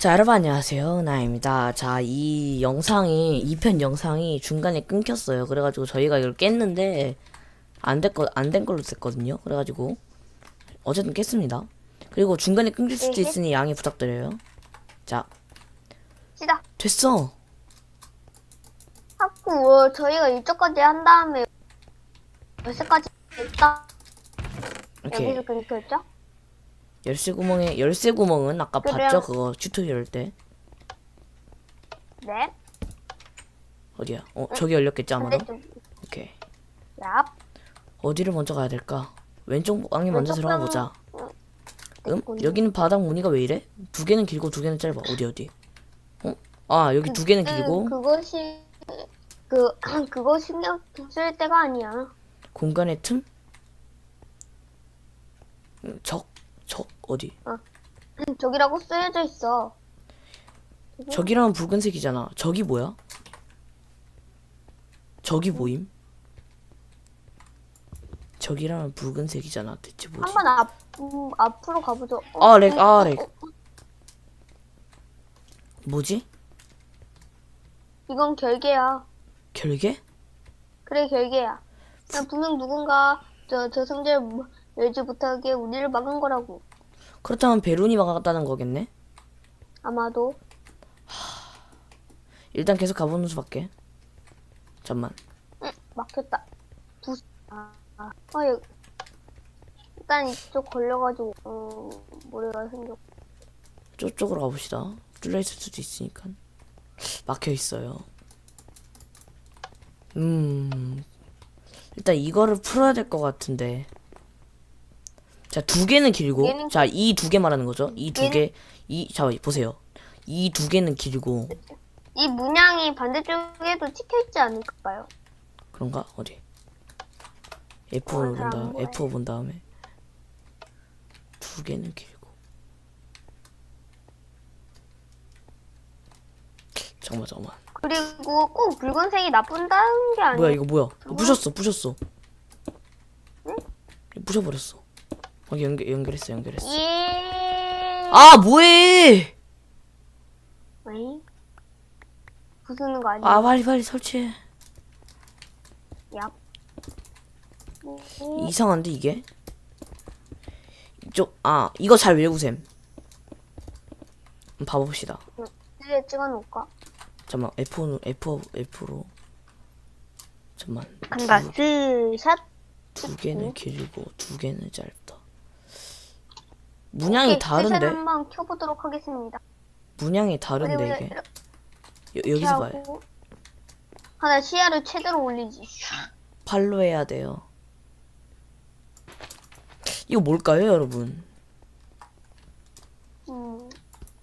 자, 여러분 안녕하세요. 나입니다. 자, 이 영상이, 2편 영상이 중간에 끊겼어요. 그래가지고 저희가 이걸 깼는데, 안된 거, 안된 걸로 됐거든요. 그래가지고, 어쨌든 깼습니다. 그리고 중간에 끊길 수도 네. 있으니 양해 부탁드려요. 자, 시다. 됐어. 하고 어, 저희가 이쪽까지 한 다음에 열쇠까지 됐다. 이렇게, 여기서 끊겼죠? 열쇠 구멍에, 열쇠 구멍은 아까 그래요. 봤죠? 그거 튜토리얼 때. 네. 어디야? 어, 저기 열렸겠지, 아마도? 반대쪽. 오케이. 얍. 어디를 먼저 가야 될까? 왼쪽 방이 먼저 왼쪽 들어가 방- 보자. 어, 음? 됐군요. 여기는 바닥 무늬가 왜 이래? 두 개는 길고 두 개는 짧아. 어디 어디? 어? 아 여기 두 개는 그, 길고 그것이 그 그거 신경 쓸 때가 아니야. 공간의 틈? 음, 적? 적 어디? 저기라고 쓰여져 있어. 적이라면 붉은색이잖아. 적이 뭐야? 적이 뭐임? 적이라면 붉은색이잖아. 대체 뭐지? 한번 앞 음, 앞으로 가보죠. 어, 아, 렉, 음, 아, 어, 렉. 어, 뭐지? 이건 결계야. 결계? 그래 결계야. 그냥 분명 누군가 저 저승제 열지 못하게 우리를 막은 거라고. 그렇다면 베론이 막았다는 거겠네? 아마도. 일단 계속 가보는 수밖에. 잠만. 응, 막혔다. 부, 아, 아, 아, 여기. 일단 이쪽 걸려가지고, 어, 모래가 생겼. 저쪽으로 가봅시다. 뚫려 있을 수도 있으니까. 막혀 있어요. 음. 일단 이거를 풀어야 될 것 같은데. 자, 두 개는 길고. 얘는 자, 이 두 개 말하는 거죠. 이 두 얘는- 개. 이, 자, 보세요. 이 두 개는 길고. 이 문양이 반대쪽에도 찍혀 있지 않을까요? 그런가? 어디? F 어, 본 다음. F 본 다음에. 두 개는 길고. 잠깐만, 잠깐만. 그리고 꼭 붉은색이 나쁜다는 게 아니야. 뭐야 이거 뭐야? 어, 부셨어 부셨어. 부셔버렸어. 어, 연결 연결했어 연결했어. 예. 아 뭐해? 에이? 부수는 거 아니야? 아 빨리 빨리 설치해. 얍. 이상한데 이게? 이쪽 아 이거 잘 외우셈. 한번 봐봅시다. 뒤에 찍어놓을까? 잠만 F F F로. 잠만. 간다. 두, 스샷. 두 개는 길고 두 개는 짧다. 문양이 다른데? 한번 켜보도록 하겠습니다. 문양이 다른데 이게. 이렇게 여, 여기서 봐요. 하고. 하나 시야를 최대로 올리지. 팔로 해야 돼요. 이거 뭘까요, 여러분? 음,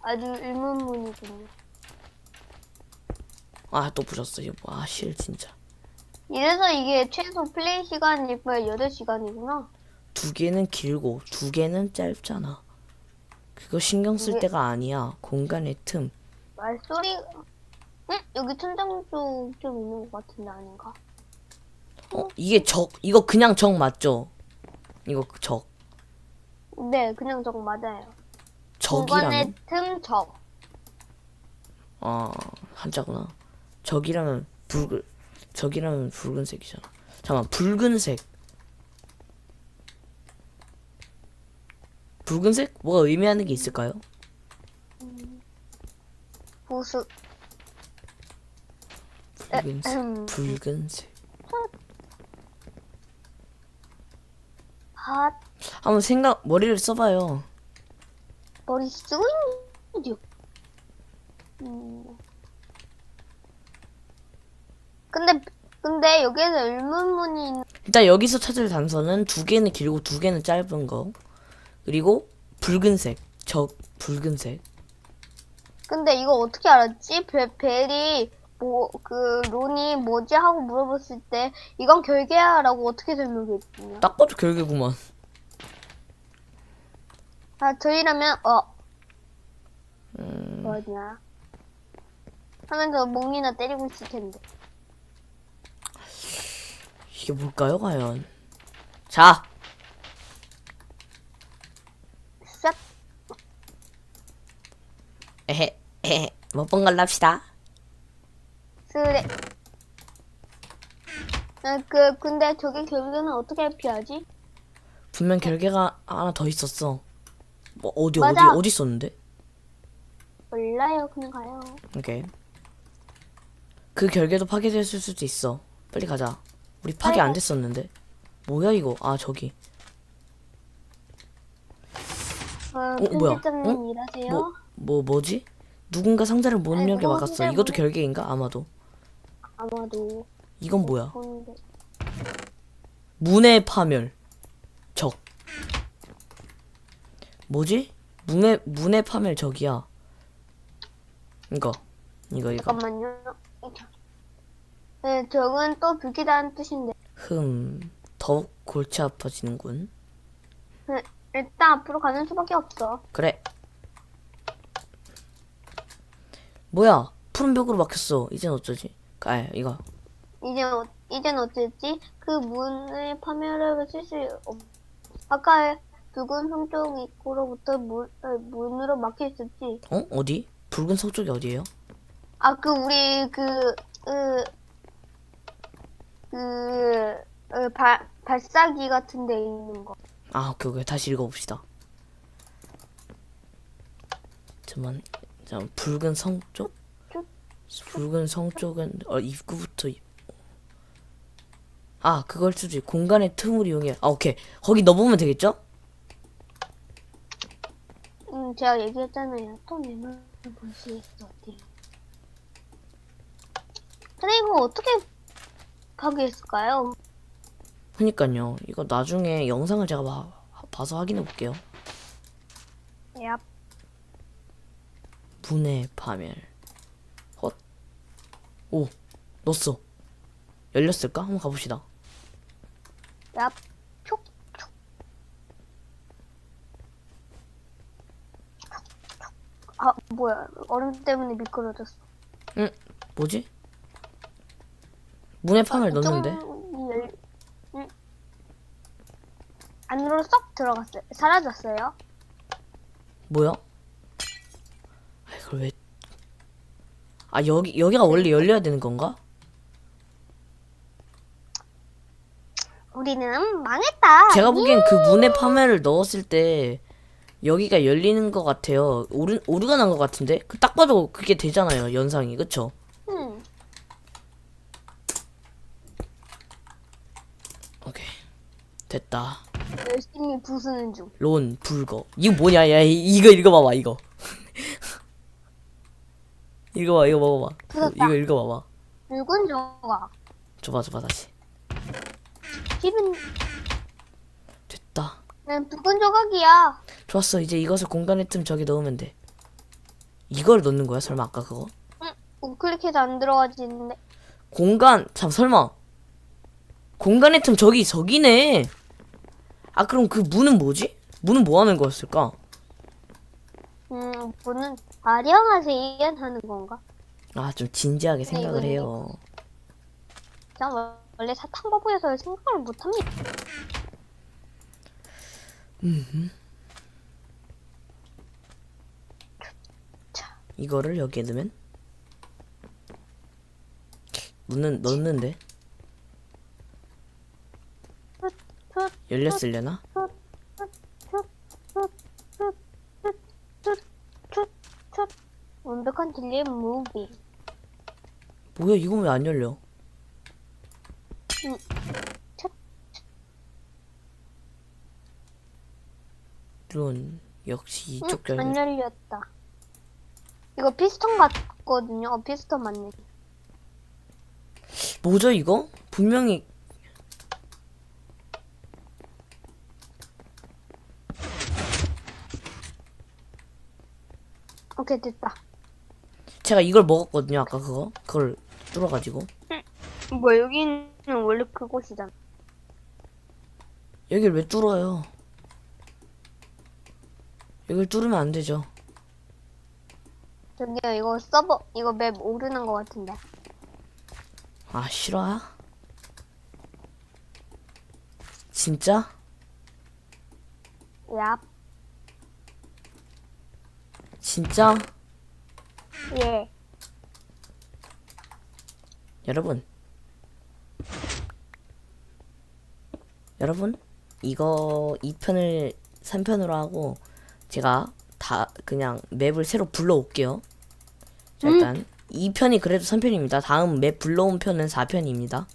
아주 의문문이군요. 아, 또 부셨어. 이거 뭐, 아, 실 진짜. 이래서 이게 최소 플레이 시간이 뭐야 8시간이구나. 두 개는 길고 두 개는 짧잖아. 그거 신경 쓸 때가 아니야. 공간의 틈. 말소리 응? 여기 천장 쪽 좀 있는 것 같은데 아닌가? 어, 이게 적. 이거 그냥 적 맞죠? 이거 적. 네, 그냥 적 맞아요. 공간의 적이라면 틈 적. 아, 한자구나. 적이라면 붉은 적이라면 붉은색이잖아. 잠깐, 붉은색. 붉은색? 뭐가 의미하는 게 있을까요? 보수. 붉은색. 음, 붉은색. 핫. 한번 생각 머리를 써봐요. 머리 쓰고 있는 음. 근데 근데 여기에서 의문문이 있는 일단 여기서 찾을 단서는 두 개는 길고 두 개는 짧은 거. 그리고 붉은색. 적 붉은색. 근데 이거 어떻게 알았지? 벨, 벨이 뭐 그 론이 뭐지 하고 물어봤을 때 이건 결계야라고 어떻게 설명했냐? 딱 봐도 결계구만. 아 저희라면 어 음, 뭐냐 하면서 몽이나 때리고 있을 텐데. 이게 뭘까요, 과연? 자, 5번 걸로 합시다. 그래. 아, 그 근데 저기 결과는 어떻게 피하지? 분명 결계가 하나 더 있었어. 뭐 어디 맞아. 어디 어디 있었는데? 몰라요. 그냥 가요. 오케이. 그 결계도 파괴됐을 수도 있어. 빨리 가자. 우리 파괴 안 됐었는데. 뭐야 이거? 아 저기. 어, 어, 뭐야? 어? 뭐, 뭐 뭐지? 누군가 상자를 못 아이고, 열게 막았어. 이것도 뭐- 결계인가? 아마도. 아마도. 이건 뭐야? 보는데. 문의 파멸. 적. 뭐지? 문의 문의 파멸 적이야. 이거. 이거 이거. 잠깐만요. 네, 적은 또 불기다는 뜻인데. 흠. 더욱 골치 아파지는군. 네, 일단 앞으로 가는 수밖에 없어. 그래. 뭐야? 푸른 벽으로 막혔어. 이젠 어쩌지? 아, 이거. 이제 어, 이젠 어쨌지? 그 문의 파멸을 쓸수 없. 아까 붉은 성쪽 입구로부터 문, 어, 문으로 막혀 있었지. 어? 어디? 붉은 석 쪽이 어디예요? 아, 그 우리 그, 그, 그, 어, 발, 발사기 같은 데 있는 거. 아, 오케이, 오케이. 다시 읽어봅시다. 잠만, 잠 붉은 성 쪽? 붉은 성 쪽은 어, 입구부터. 입- 아, 그걸 수지. 공간의 틈을 이용해. 아, 오케이. 거기 넣어보면 되겠죠? 음, 제가 얘기했잖아요. 또 내말 볼수 있어. 어디. 근데 이거 어떻게 파괴했을까요? 그니까요. 이거 나중에 영상을 제가 봐, 봐서 확인해 볼게요. 야, 분해 파멸. 헛. 오, 넣었어. 열렸을까? 한번 가봅시다. 야, 촉, 촉. 아, 뭐야. 얼음 때문에 미끄러졌어. 뭐지? 문의 파멸 넣었는데? 좀 열... 음. 안으로 쏙 들어갔어요. 사라졌어요. 뭐야? 아, 이걸 왜? 아 여기 여기가 원래 열려야 되는 건가? 우리는 망했다. 제가 보기엔 그 문의 파멸을 넣었을 때 여기가 열리는 것 같아요. 오르 오류가 난 것 같은데? 그 딱 봐도 그게 되잖아요. 연상이 그쵸? 음. 오케이 됐다. 열심히 부수는 중. 론 불거 이거 뭐냐? 야 이- 이거 읽어봐봐 이거. 읽어봐 이거 먹어봐. 부쉈다. 이거 읽어봐봐. 붉은 조각. 줘봐 줘봐 다시. 기분, 됐다. 난 붉은 조각이야. 좋았어. 이제 이것을 공간의 틈 저기 넣으면 돼. 이걸 넣는 거야? 설마 아까 그거? 우클릭해서 안 들어가지는데. 공간 참 설마 공간의 틈 저기 저기네. 아 그럼 그 문은 뭐지? 문은 뭐 하는 거였을까? 음, 문은 아령하세요 하는 건가? 아 좀 진지하게 생각을 이거, 해요. 전 원래 사탕바보여서 생각을 못합니다. 이거를 여기에 넣으면 문은 넣는데 열렸으려나? 딜리 무비. 뭐야 이건 왜 안 열려? 음, 첫. 론 역시 응, 이쪽 안 열려. 열렸다. 이거 피스톤 같거든요. 어, 피스톤 맞네. 뭐죠 이거? 분명히 오케이, 됐다. 제가 이걸 먹었거든요 아까 그거 그걸 뚫어가지고 뭐, 여기는 원래 그곳이잖아. 여길 왜 뚫어요? 여길 뚫으면 안 되죠. 저기요, 이거 서버, 이거 맵 오르는 것 같은데. 아 싫어요? 진짜? 야, 진짜? 예. 여러분. 여러분, 이거 2편을 3편으로 하고 제가 다 그냥 맵을 새로 불러올게요. 자, 일단 2편이 그래도 3편입니다. 다음 맵 불러온 편은 4편입니다.